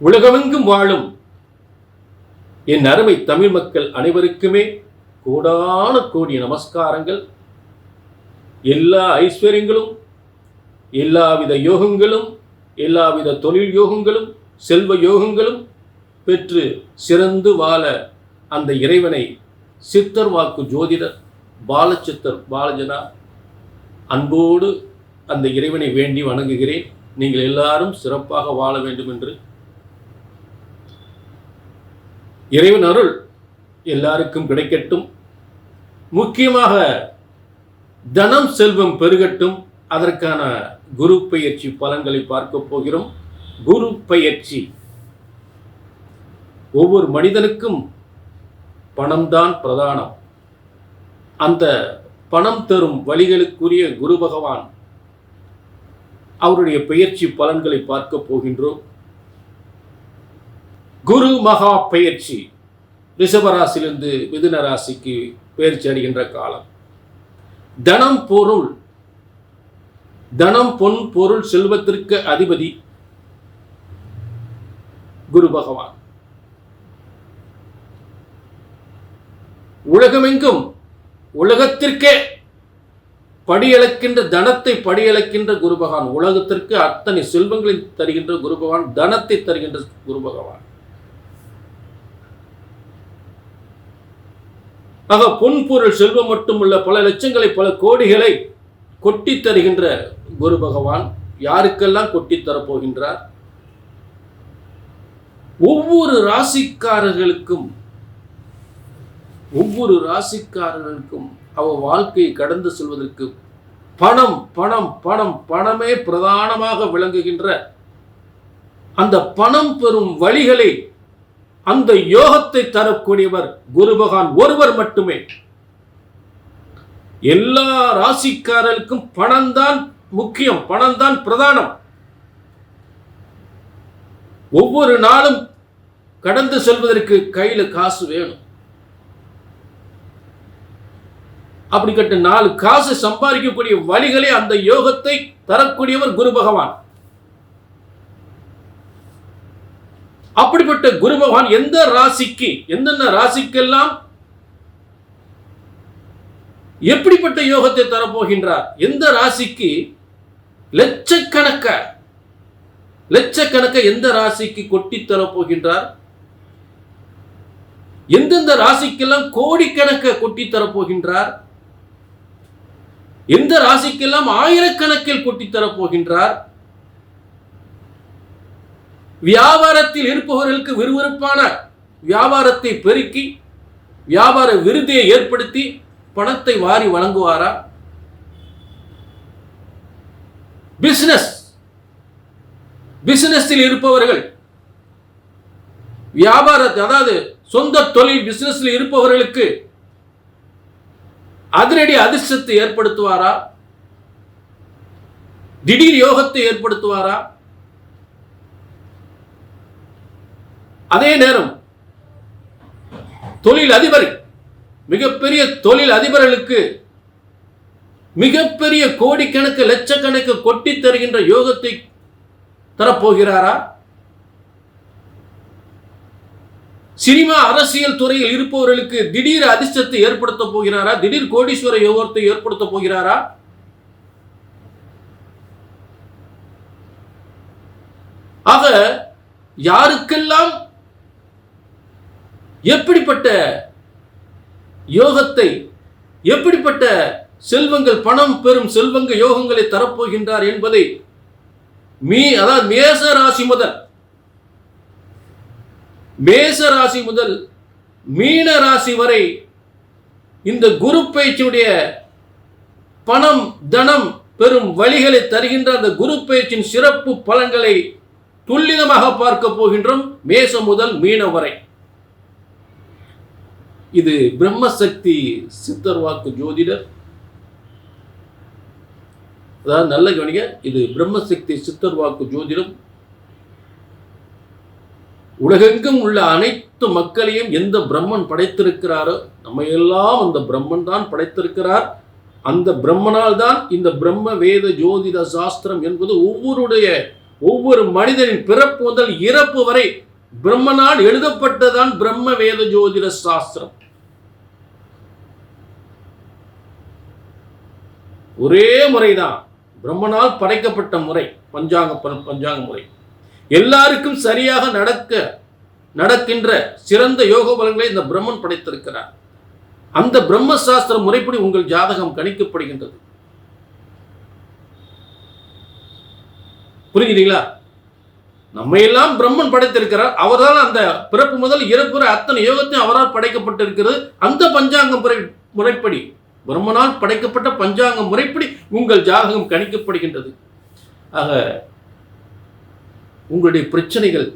உலகமெங்கும் வாழும் என் அருமை தமிழ் மக்கள் அனைவருக்குமே கோடான கோடி நமஸ்காரங்கள். எல்லா ஐஸ்வர்யங்களும் எல்லாவித யோகங்களும் எல்லாவித தொழில் யோகங்களும் செல்வ யோகங்களும் பெற்று சிறந்து வாழ அந்த இறைவனை சித்தர் வாக்கு ஜோதிடர் பாலச்சித்தர் பாலஜனா அன்போடு அந்த இறைவனை வேண்டி வணங்குகிறேன். நீங்கள் எல்லாரும் சிறப்பாக வாழ வேண்டும் என்று இறைவன் அருள் எல்லாருக்கும் கிடைக்கட்டும். முக்கியமாக தனம் செல்வம் பெருகட்டும். அதற்கான குரு பயிற்சி பலன்களை பார்க்க போகிறோம். குரு பயிற்சி. ஒவ்வொரு மனிதனுக்கும் பணம்தான் பிரதானம். அந்த பணம் தரும் வழிகளுக்குரிய குரு பகவான் அவருடைய பெயர்ச்சி பலன்களை பார்க்க போகின்றோம். குரு மகா பயிற்சி. ரிஷபராசிலிருந்து மிதுன ராசிக்கு பயிற்சி அடைகின்ற காலம். தனம் பொருள். தனம் பொன் பொருள் செல்வத்திற்கு அதிபதி குரு பகவான். உலகமெங்கும் உலகத்திற்கே படியளக்கின்ற தனத்தை படியளக்கின்ற குரு பகவான். உலகத்திற்கு அத்தனை செல்வங்களை தருகின்ற குரு பகவான் தனத்தை தருகின்ற குரு பகவான். ஆக பொன் பொருள் செல்வம் மட்டுமல்ல பல லட்சங்களை பல கோடிகளை கொட்டி தருகின்ற குரு பகவான் யாருக்கெல்லாம் கொட்டி தரப்போகின்றார்? ஒவ்வொரு ராசிக்காரர்களுக்கும் ஒவ்வொரு ராசிக்காரர்களுக்கும் அவ வாழ்க்கையை கடந்து செல்வதற்கு பணம் பணம் பணம் பணமே பிரதானமாக விளங்குகின்ற அந்த பணம் பெறும் வழிகளை அந்த யோகத்தை தரக்கூடியவர் குரு பகவான் ஒருவர் மட்டுமே. எல்லா ராசிக்காரர்களுக்கும் பணம் தான் முக்கியம் பணம் தான் பிரதானம். ஒவ்வொரு நாளும் கடந்து செல்வதற்கு கையில காசு வேணும். அப்படிப்பட்ட நாலு காசு சம்பாதிக்கக்கூடிய வழிகளே அந்த யோகத்தை தரக்கூடியவர் குரு பகவான் அப்படிப்பட்ட குரு பகவான் எந்த ராசிக்கு எந்தெந்த ராசிக்கெல்லாம் எப்படிப்பட்ட யோகத்தை தரப்போகின்றார்? எந்த ராசிக்கு லட்சக்கணக்க லட்சக்கணக்க எந்த ராசிக்கு கொட்டி தரப்போகின்றார்? எந்தெந்த ராசிக்கெல்லாம் கோடிக்கணக்க கொட்டி தரப்போகின்றார்? எந்த ராசிக்கெல்லாம் ஆயிரக்கணக்கில் கொட்டி தரப்போகின்றார்? வியாபாரத்தில் இருப்பவர்களுக்கு விறுவிறுப்பான வியாபாரத்தை பெருக்கி வியாபார விருதியை ஏற்படுத்தி பணத்தை வாரி வழங்குவாரா? பிசினஸ் பிசினஸில் இருப்பவர்கள் வியாபாரத்தை அதாவது சொந்த தொழில் பிசினஸில் இருப்பவர்களுக்கு அதிரடி அதிர்ஷ்டத்தை ஏற்படுத்துவாரா? திடீர் யோகத்தை ஏற்படுத்துவாரா? அதே நேரம் தொழில் அதிபர் மிகப்பெரிய தொழில் அதிபர்களுக்கு மிகப்பெரிய கோடிக்கணக்கு லட்சக்கணக்கு கொட்டி தருகின்ற யோகத்தை தரப்போகிறாரா? சினிமா அரசியல் துறையில் இருப்பவர்களுக்கு திடீர் அதிர்ஷ்டத்தை ஏற்படுத்த போகிறாரா? திடீர் கோடீஸ்வர யோகத்தை ஏற்படுத்த போகிறாரா? ஆக யாருக்கெல்லாம் எப்படிப்பட்ட யோகத்தை எப்படிப்பட்ட செல்வங்கள் பணம் பெறும் செல்வங்க யோகங்களை தரப்போகின்றார் என்பதை மீ அதாவது மேச ராசி முதல் மேச ராசி முதல் மீன ராசி வரை இந்த குரு பயிற்சியுடைய பணம் தனம் பெறும் வழிகளை தருகின்ற அந்த குரு பயிற்சியின் சிறப்பு பலன்களை துல்லிதமாக பார்க்க போகின்றோம் மேசம் முதல் மீன வரை. இது பிரம்மசக்தி சித்தர் வாக்கு ஜோதிடர். அதாவது நல்ல கவனிக்க இது பிரம்மசக்தி சித்தர் வாக்கு ஜோதிடம். உலகெங்கும் உள்ள அனைத்து மக்களையும் எந்த பிரம்மன் படைத்திருக்கிறாரோ நம்ம எல்லாம் அந்த பிரம்மன் தான் படைத்திருக்கிறார். அந்த பிரம்மனால் தான் இந்த பிரம்ம வேத ஜோதிட சாஸ்திரம் என்பது ஒவ்வொருடைய ஒவ்வொரு மனிதனின் பிறப்பு முதல் இறப்பு வரை பிரம்மனால் எழுதப்பட்டதான் பிரம்ம வேத ஜோதிட சாஸ்திரம். ஒரே முறைதான். பிரம்மனால் படைக்கப்பட்ட முறை பஞ்சாங்க பஞ்சாங்க முறை. எல்லாருக்கும் சரியாக நடக்க நடக்கின்ற சிறந்த யோக பலன்களை இந்த பிரம்மன் படைத்திருக்கிறார். அந்த பிரம்மசாஸ்திர முறைப்படி உங்கள் ஜாதகம் கணிக்கப்படுகின்றது. புரியுதுங்களா நம்ம எல்லாம் பிரம்மன் படைத்திருக்கிறார். அவரால் அந்த பிறப்பு முதல் இறப்புற அத்தனை யோகத்தையும் அவரால் படைக்கப்பட்டிருக்கிறது. அந்த பஞ்சாங்க முறை முறைப்படி. பிரம்மனால் படைக்கப்பட்ட பஞ்சாங்க முறைப்படி உங்கள் ஜாதகம் கணிக்கப்படுகின்றது. ஆக உங்களுடைய பிரச்சனைகள்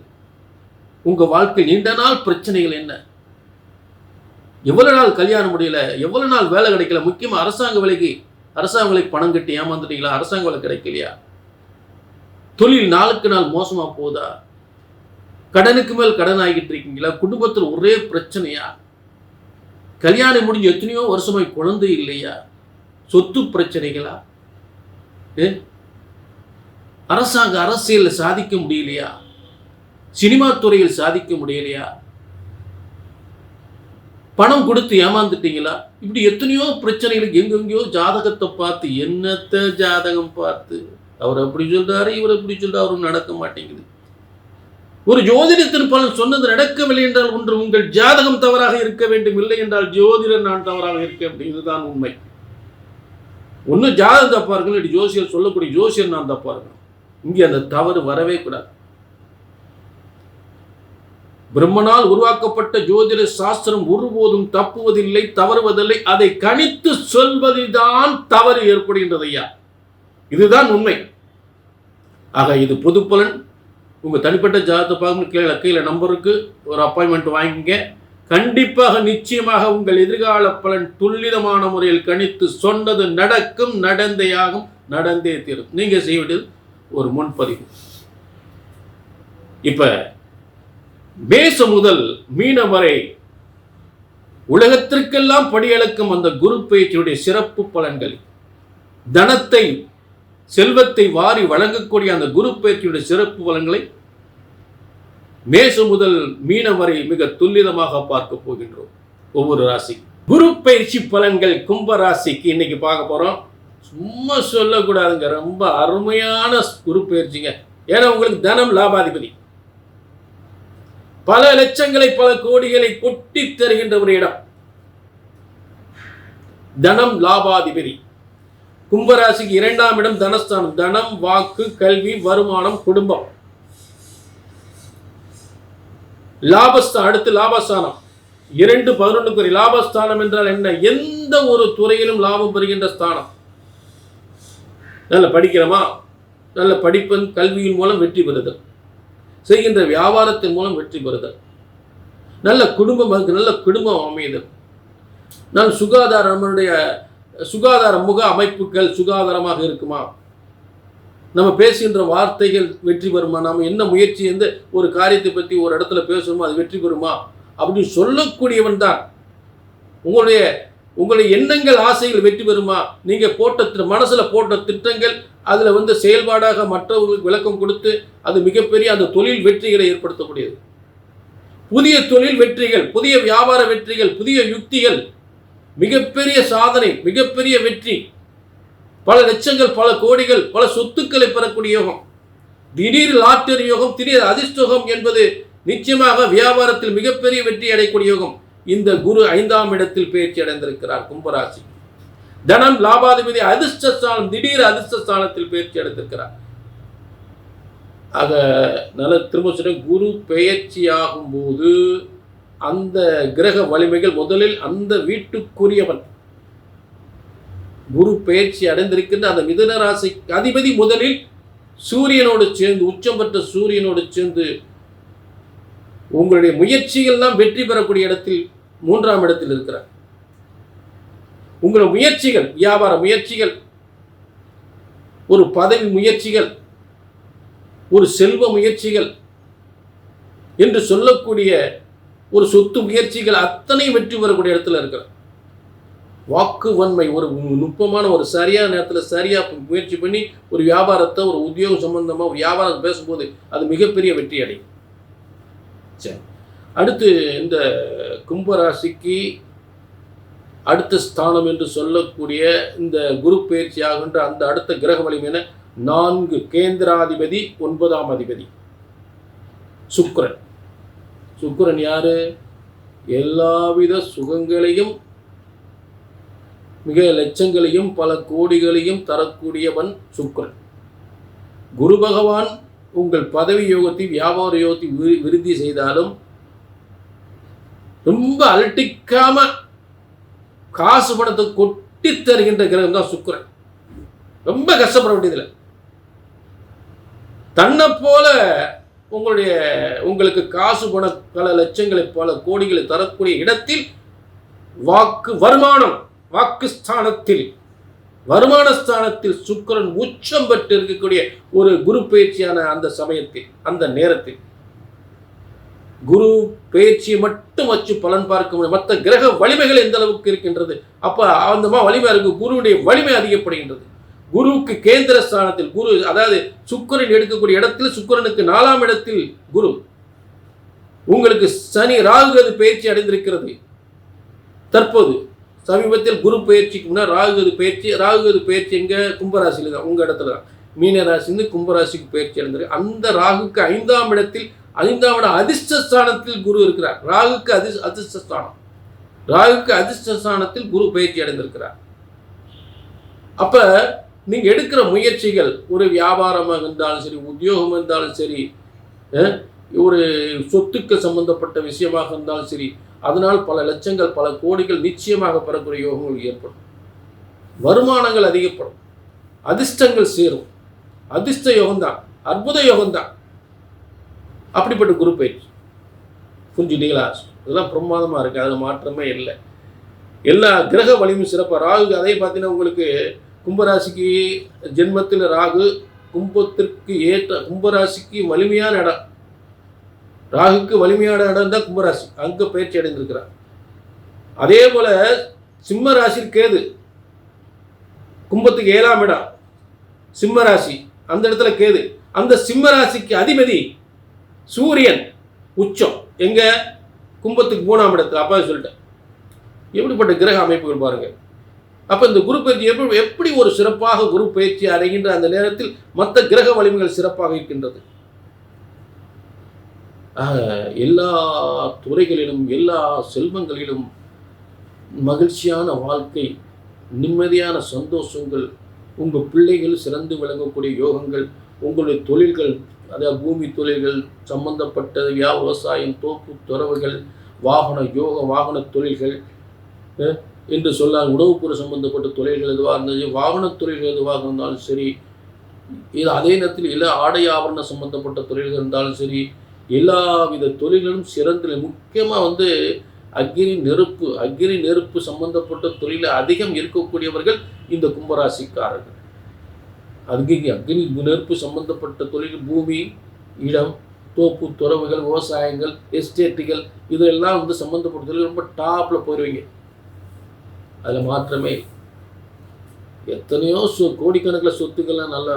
உங்க வாழ்க்கை நீண்ட நாள் பிரச்சனைகள் என்ன? எவ்வளவு நாள் கல்யாணம் முடியல? எவ்வளவு நாள் வேலை கிடைக்கல? முக்கியமா அரசாங்க வேலைக்கு அரசாங்க வேலைக்கு பணம் கட்டி ஏமாந்துட்டீங்களா? அரசாங்க வேலை கிடைக்கலையா? தொழில் நாளுக்கு நாள் மோசமா போகுதா கடனுக்கு மேல் கடன் ஆகிட்டு இருக்கீங்களா? குடும்பத்தில் ஒரே பிரச்சனையா? கல்யாணம் முடிஞ்சு எத்தனையோ வருஷமாய் குழந்தை இல்லையா? சொத்து பிரச்சனைகளா? அரசாங்க அரசியலில் சாதிக்க முடியலையா? சினிமா துறையில் சாதிக்க முடியலையா? பணம் கொடுத்து ஏமாந்துட்டீங்களா? இப்படி எத்தனையோ பிரச்சனைகளுக்கு எங்கெங்கேயோ ஜாதகத்தை பார்த்து என்னத்த ஜாதகம் பார்த்து? அவர் அப்படி சொல்றாரு இவர் அப்படி சொல்றாரு அவரும் நடக்க மாட்டேங்குது. ஒரு ஜோதிடத்தின் பலன் சொன்னது நடக்கவில்லை என்றால் ஒன்று உங்கள் ஜாதகம் தவறாக இருக்க வேண்டும் இல்லை என்றால் ஜோதிடர் நான் தவறாக இருக்க அப்படிங்கிறதுதான் உண்மை. ஒன்று ஜாதகம் தப்பா இருக்கணும் இல்லாட்டி ஜோசியர் சொல்லக்கூடிய ஜோசியர் நான் தப்பா இருக்கணும். இங்கே அந்த தவறு வரவே கூடாது. பிரம்மனால் உருவாக்கப்பட்ட ஜோதிட சாஸ்திரம் ஒருபோதும் தப்புவதில்லை தவறுவதில்லை. அதை கணித்து சொல்வதில்தான் தவறு ஏற்படுகின்றது ஐயா. இதுதான் உண்மை. ஆக இது பொதுப்பலன் உங்கள் தனிப்பட்ட ஜாதகத்தை பார்க்கணும் கீழே கீழே நம்பருக்கு ஒரு அப்பாயின்மெண்ட் வாங்கிங்க கண்டிப்பாக நிச்சயமாக உங்கள் எதிர்கால பலன் துல்லிதமான முறையில் கணித்து சொன்னது நடக்கும் நடந்தேயாகும் நடந்தே தீரும். நீங்கள் செய்ய வேண்டியது ஒரு முன்பதிவு. இப்போ மேச முதல் மீனம் வரை உலகத்திற்கெல்லாம் படியளக்கும் அந்த குரு பயிற்சியுடைய சிறப்பு பலன்கள். தனத்தை செல்வத்தை வாரி வழங்கக்கூடிய அந்த குரு பயிற்சியுடைய சிறப்பு பலன்களை மேசு முதல் மீனம் வரை மிக துல்லிதமாக பார்க்க போகின்றோம். ஒவ்வொரு ராசி குரு பயிற்சி பலன்கள் கும்ப ராசிக்கு இன்னைக்கு பார்க்க போறோம். சும்மா சொல்லக்கூடாதுங்க. ரொம்ப அருமையான குரு பயிற்சிங்க. ஏன்னா உங்களுக்கு தனம் லாபாதிபதி. பல லட்சங்களை பல கோடிகளை கொட்டி தருகின்ற ஒரு இடம். தனம் லாபாதிபதி. கும்பராசிக்கு இரண்டாம் இடம் தனஸ்தானம். தனம் வாக்கு கல்வி வருமானம் குடும்பம். லாபஸ்தான் அடுத்து லாபஸ்தானம். இரண்டு பதினொன்றுக்குரிய லாபஸ்தானம் என்றால் என்ன? எந்த ஒரு துறையிலும் லாபம் பெறுகின்ற ஸ்தானம். நல்ல படிக்கிறோமா நல்ல படிப்பின் கல்வியின் மூலம் வெற்றி பெறுதல். செய்கின்ற வியாபாரத்தின் மூலம் வெற்றி பெறுதல். நல்ல குடும்பம் நல்ல குடும்பம் அமைதல். நல்ல சுகாதாரம் நம்மளுடைய சுகாதார முக அமைப்புகள் சுகாதாரமாக இருக்குமா? நம்ம பேசுகின்ற வார்த்தைகள் வெற்றி பெறுமா? நம்ம என்ன முயற்சி எந்த ஒரு காரியத்தை பற்றி ஒரு இடத்துல பேசுகிறோமோ அது வெற்றி பெறுமா? அப்படின்னு சொல்லக்கூடியவன் தான். உங்களுடைய உங்களுடைய எண்ணங்கள் ஆசைகள் வெற்றி பெறுமா? நீங்கள் போட்ட மனசில் போட்ட திட்டங்கள் அதில் வந்து செயல்பாடாக மற்றவர்களுக்கு விளக்கம் கொடுத்து அது மிகப்பெரிய அந்த தொழில் வெற்றிகளை ஏற்படுத்தக்கூடியது. புதிய தொழில் வெற்றிகள் புதிய வியாபார வெற்றிகள் புதிய யுக்திகள் மிகப்பெரிய சாதனை மிகப்பெரிய வெற்றி. பல லட்சங்கள் பல கோடிகள் பல சொத்துக்களை பெறக்கூடிய யோகம். திடீர் லாட்டரி யோகம் திடீர் அதிர்ஷ்டோகம் என்பது நிச்சயமாக வியாபாரத்தில் மிகப்பெரிய வெற்றி அடையக்கூடிய யோகம். இந்த குரு ஐந்தாம் இடத்தில் பயிற்சி அடைந்திருக்கிறார் கும்பராசி. தனம் லாபாதிபதி அதிர்ஷ்டஸ்தானம் திடீர் அதிர்ஷ்டஸ்தானத்தில் பயிற்சி அடைந்திருக்கிறார். ஆக நல்ல திரும்ப சொல்றேன் குரு பெயர்ச்சியாகும் போது அந்த கிரக வலிமைகள் முதலில் அந்த வீட்டுக்குரியவன். குரு பெயர்ச்சி அடைந்திருக்கின்ற அந்த மிதன ராசி அதிபதி முதலில் சூரியனோடு சேர்ந்து உச்சம் பெற்ற சூரியனோடு சேர்ந்து உங்களுடைய முயற்சிகள்லாம் வெற்றி பெறக்கூடிய இடத்தில் மூன்றாம் இடத்தில் இருக்கிறார். உங்களுடைய முயற்சிகள் வியாபார முயற்சிகள் ஒரு பதவி முயற்சிகள் ஒரு செல்வ முயற்சிகள் என்று சொல்லக்கூடிய ஒரு சொத்து முயற்சிகள் அத்தனை வெற்றி பெறக்கூடிய இடத்துல இருக்கிறார் வாக்கு வன்மை ஒரு நுட்பமான ஒரு சரியான நேரத்தில் சரியாக முயற்சி பண்ணி ஒரு வியாபாரத்தை ஒரு உத்தியோகம் சம்பந்தமாக ஒரு வியாபாரம் பேசும்போது அது மிகப்பெரிய வெற்றி அடையும். சரி. அடுத்து இந்த கும்பராசிக்கு அடுத்த ஸ்தானம் என்று சொல்லக்கூடிய இந்த குரு பயிற்சி ஆகின்ற அந்த அடுத்த கிரக வலிமையான நான்கு கேந்திராதிபதி ஒன்பதாம் அதிபதி. சுக்ரன் சுக்கரன் யாரு? எல்லாவித சுகங்களையும் மிக லட்சங்களையும் பல கோடிகளையும் தரக்கூடியவன் சுக்கரன். குரு பகவான் உங்கள் பதவி யோகத்தை வியாபார யோகத்தை விரு- விருத்தி செய்தாலும் ரொம்ப அலட்டிக்காம காசு பணத்தை கொட்டி தருகின்ற கிரகம் தான் சுக்கரன். ரொம்ப கஷ்டப்பட வேண்டியதில்லை. தன்னை போல உங்களுடைய உங்களுக்கு காசு பண பல லட்சங்களை பல கோடிகளை தரக்கூடிய இடத்தில் வாக்கு வருமானம் வாக்கு ஸ்தானத்தில் வருமான ஸ்தானத்தில் சுக்கிரன் உச்சம் பெற்று இருக்கக்கூடிய ஒரு குரு பயிற்சியான அந்த சமயத்தில் அந்த நேரத்தில். குரு பயிற்சியை மட்டும் வச்சு பலன் பார்க்க முடியும். மற்ற கிரக வலிமைகள் எந்த அளவுக்கு இருக்கின்றது? அப்போ அந்த வலிமை இருக்கு. குருவுடைய வலிமை அதிகப்படுகின்றது. குருவுக்கு கேந்திர ஸ்தானத்தில் குரு அதாவது சுக்கிரன் எடுக்கக்கூடிய இடத்தில் சுக்கிரனுக்கு நாலாம் இடத்தில் குரு. உங்களுக்கு சனி ராகுகது பயிற்சி அடைந்திருக்கிறது. தற்போது சமீபத்தில் குரு பயிற்சிக்கு முன்னால் ராகுகது பயிற்சி ராகுகது பயிற்சி எங்க? கும்பராசியில் தான் உங்கள் இடத்துல தான். மீனராசிந்து கும்பராசிக்கு பயிற்சி அடைந்திருக்கு அந்த ராகுக்கு ஐந்தாம் இடத்தில் ஐந்தாம் இடம் அதிர்ஷ்டஸ்தானத்தில் குரு இருக்கிறார். ராகுக்கு அதி அதிர்ஷ்டஸ்தானம். ராகுக்கு அதிர்ஷ்ட ஸ்தானத்தில் குரு பயிற்சி அடைந்திருக்கிறார். அப்ப நீங்கள் எடுக்கிற முயற்சிகள் ஒரு வியாபாரமாக இருந்தாலும் சரி உத்தியோகம் இருந்தாலும் சரி ஒரு சொத்துக்கு சம்பந்தப்பட்ட விஷயமாக இருந்தாலும் சரி அதனால் பல லட்சங்கள் பல கோடிகள் நிச்சயமாக பெறக்கூடிய யோகங்கள் ஏற்படும். வருமானங்கள் அதிகப்படும். அதிர்ஷ்டங்கள் சேரும். அதிர்ஷ்ட யோகம்தான் அற்புத யோகம்தான். அப்படிப்பட்ட குரு பயிற்சி. புரிஞ்சுட்டீங்களா இதெல்லாம் பிரமாதமாக இருக்குது அதில் மாற்றமே இல்லை. எல்லா கிரக வலிமையும் சிறப்பாக ராகு அதே பார்த்தீங்கன்னா உங்களுக்கு கும்பராசிக்கு ஜென்மத்தில் ராகு கும்பத்திற்கு ஏற்ற கும்பராசிக்கு வலிமையான இடம். ராகுக்கு வலிமையான இடம் தான் கும்பராசி. அங்கே பயிற்சி அடைந்திருக்கிறார். அதே போல சிம்ம ராசியில் கேது கும்பத்துக்கு ஏழாம் இடம். சிம்ம ராசி அந்த இடத்துல கேது. அந்த சிம்ம ராசிக்கு அதிபதி சூரியன் உச்சம். எங்க? கும்பத்துக்கு மூணாம் இடத்துல. அப்பா சொல்லிட்டேன். எப்படிப்பட்ட கிரக அமைப்புகள் பாருங்கள் அப்போ இந்த குரு பயிற்சி எப்படி எப்படி ஒரு சிறப்பாக குரு பயிற்சி அடைகின்ற அந்த நேரத்தில் மற்ற கிரக வலிமைகள் சிறப்பாக இருக்கின்றது? எல்லா துறைகளிலும் எல்லா செல்வங்களிலும் மகிழ்ச்சியான வாழ்க்கை நிம்மதியான சந்தோஷங்கள் உங்கள் பிள்ளைகள் சிறந்து விளங்கக்கூடிய யோகங்கள் உங்களுடைய தொழில்கள் அதாவது பூமி தொழில்கள் சம்பந்தப்பட்ட வியா விவசாயம் தோப்பு துறவுகள் வாகன யோக வாகன தொழில்கள் என்று சொல்ல உணவுப்புற சம்பந்தப்பட்ட தொழில்கள் எதுவாக இருந்தாலும் வாகன தொழில்கள் எதுவாக இருந்தாலும் சரி இது அதே நேரத்தில் எல்லா ஆடை ஆபரண சம்பந்தப்பட்ட தொழில்கள் இருந்தாலும் சரி எல்லாவித தொழில்களும் சிறந்த முக்கியமாக வந்து அக்னி நெருப்பு அக்னி நெருப்பு சம்பந்தப்பட்ட தொழிலில் அதிகம் இருக்கக்கூடியவர்கள் இந்த கும்பராசிக்காரர்கள். அக்னி அக்னி நெருப்பு சம்பந்தப்பட்ட தொழில் பூமி இடம் தோப்பு துறவுகள் விவசாயங்கள் எஸ்டேட்டுகள் இதெல்லாம் வந்து சம்மந்தப்பட்ட தொழில். ரொம்ப டாப்பில் போயிடுவீங்க அதில் மாற்றமே எத்தனையோ சொ கோடிக்கணக்கில் சொத்துக்கள்லாம் நல்லா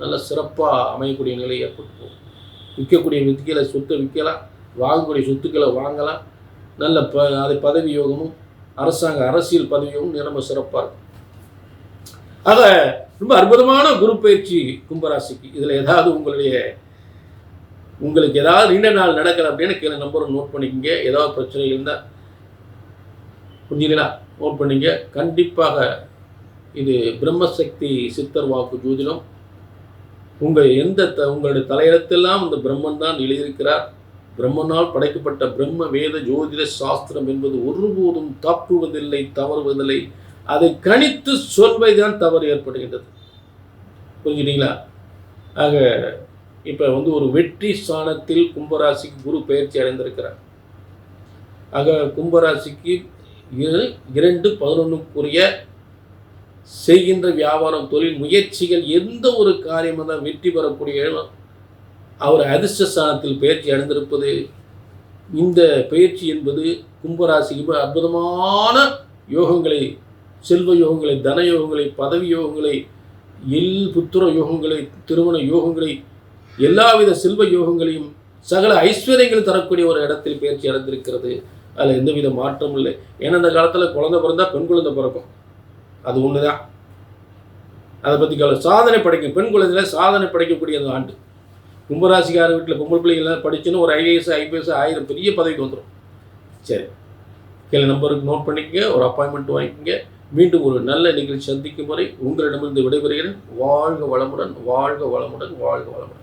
நல்ல சிறப்பாக அமையக்கூடிய நிலை ஏற்பட்டு விற்கக்கூடிய விற்கல சொத்தை விற்கலாம். வாங்கக்கூடிய சொத்துக்களை வாங்கலாம். நல்ல ப அது பதவி யோகமும் அரசாங்க அரசியல் பதவியும் யோகமும் ரொம்ப சிறப்பாக இருக்கும். ஆக ரொம்ப அற்புதமான குரு பயிற்சி கும்பராசிக்கு. இதில் ஏதாவது உங்களுடைய உங்களுக்கு ஏதாவது நீண்ட நாள் நடக்கல அப்படின்னு கீழே நம்பரும் நோட் பண்ணிக்கோங்க. ஏதாவது பிரச்சனை இருந்தால் புரிஞ்சுங்களா நோட் பண்ணிங்க கண்டிப்பாக இது பிரம்மசக்தி சித்தர் வாக்கு ஜோதிடம். உங்கள் எந்த த உங்களுடைய தலையிடத்தெல்லாம் இந்த பிரம்மன் தான் எழுதியிருக்கிறார். பிரம்மனால் படைக்கப்பட்ட பிரம்ம வேத ஜோதிட சாஸ்திரம் என்பது ஒருபோதும் தப்புவதில்லை தவறுவதில்லை. அதை கணித்து சொல்வதுதான் தவறு ஏற்படுகின்றது. புரிஞ்சுட்டீங்களா ஆக இப்போ வந்து ஒரு வெற்றி ஸ்தானத்தில் கும்பராசிக்கு குரு பயிற்சி அடைந்திருக்கிறார். ஆக கும்பராசிக்கு இரு- இரண்டு பதினொன்றுக்குரிய செய்கின்ற வியாபாரம் தொழில் முயற்சிகள் எந்த ஒரு காரியமாக தான் வெற்றி பெறக்கூடிய அவர் அதிர்ஷ்ட ஸ்தானத்தில் பயிற்சி அடைந்திருப்பது இந்த பயிற்சி என்பது கும்பராசிக்கு அற்புதமான யோகங்களை செல்வ யோகங்களை தன யோகங்களை பதவி யோகங்களை எல் புத்திர யோகங்களை திருமண யோகங்களை எல்லாவித செல்வ யோகங்களையும் சகல ஐஸ்வர்யங்கள் தரக்கூடிய ஒரு இடத்தில் பயிற்சி அடைந்திருக்கிறது. அதில் எந்தவித மாற்றமும் இல்லை. ஏன்னா அந்த காலத்தில் குழந்தை பிறந்தா பெண் குழந்தை பிறக்கும். அது ஒன்று தான் அதை பற்றி கவலை சாதனை படைக்கும். பெண் குழந்தையில சாதனை படைக்கக்கூடிய அந்த ஆண்டு. கும்பராசிக்கார வீட்டில் பொம்பளை பிள்ளைங்களாம் படிச்சுன்னு ஒரு ஐஏஎஸ் ஐபிஎஸ் ஆயிரம் பெரிய பதவிக்கு வந்துடும் சரி. கீழே நம்பருக்கு நோட் பண்ணிக்கங்க. ஒரு அப்பாயின்மெண்ட் வாங்கிக்கங்க. மீண்டும் ஒரு நல்ல நிகழ்ச்சி சந்திக்கும் வரை உங்களிடமிருந்து விடைபெறுகிறேன். வாழ்க வளமுடன் வாழ்க வளமுடன் வாழ்க வளமுடன்.